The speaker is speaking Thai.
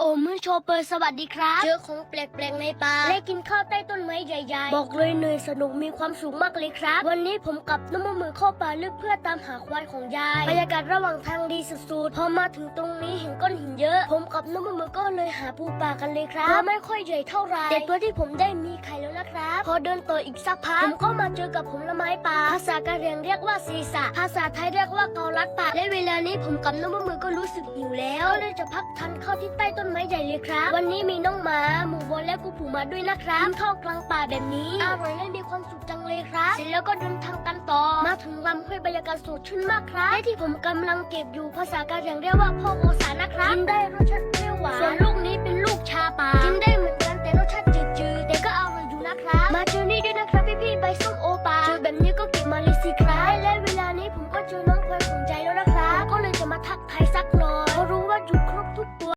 โอ้มือโชเปอร์สวัสดีครับ เจอของแปลกๆในป่าและกินข้าวใต้ต้นไม้ใหญ่ๆ บอกเลยเหนื่อยสนุกมีความสุขมากเลยครับ วันนี้ผมกับน้ำมือเข้าป่าลึกเพื่อตามหาควายของยาย บรรยากาศระหว่างทางดีสุดๆ พอมาถึงตรงนี้เห็นก้อนหินเยอะ ผมกับน้ำมือก็เลยหาปูป่ากันเลยครับตัวไม่ค่อยใหญ่เท่าไหร่แต่ตัวที่ผมได้มีไข่แล้วนะครับ พอเดินต่ออีกสักพักผมก็มาเจอกับผลไม้ป่า ภาษากะเหรี่ยงเรียกว่าซีสะภาษาไทยเรียกว่าเกาลัดป่าและเวลานี้ผมกับน้ำมือก็รู้สึกหิวแล้วก็เลยจะพักทานข้าวที่ใต้ต้นไม้ใหญ่เลยครับ วันนี้มีน้องหมา หมูบอลและกูผูมาด้วยนะครับกินข้าวกลางป่าแบบนี้อร่อยและมีความสุขจังเลยครับ เสร็จแล้วก็เดินทางกันต่อ มาถึงลำห้วยบรรยากาศสดชื่นมากครับและที่ผมกำลังเก็บอยู่ภาษากะเหรี่ยงเรียกว่าพ่อโอสานะครับกินได้รส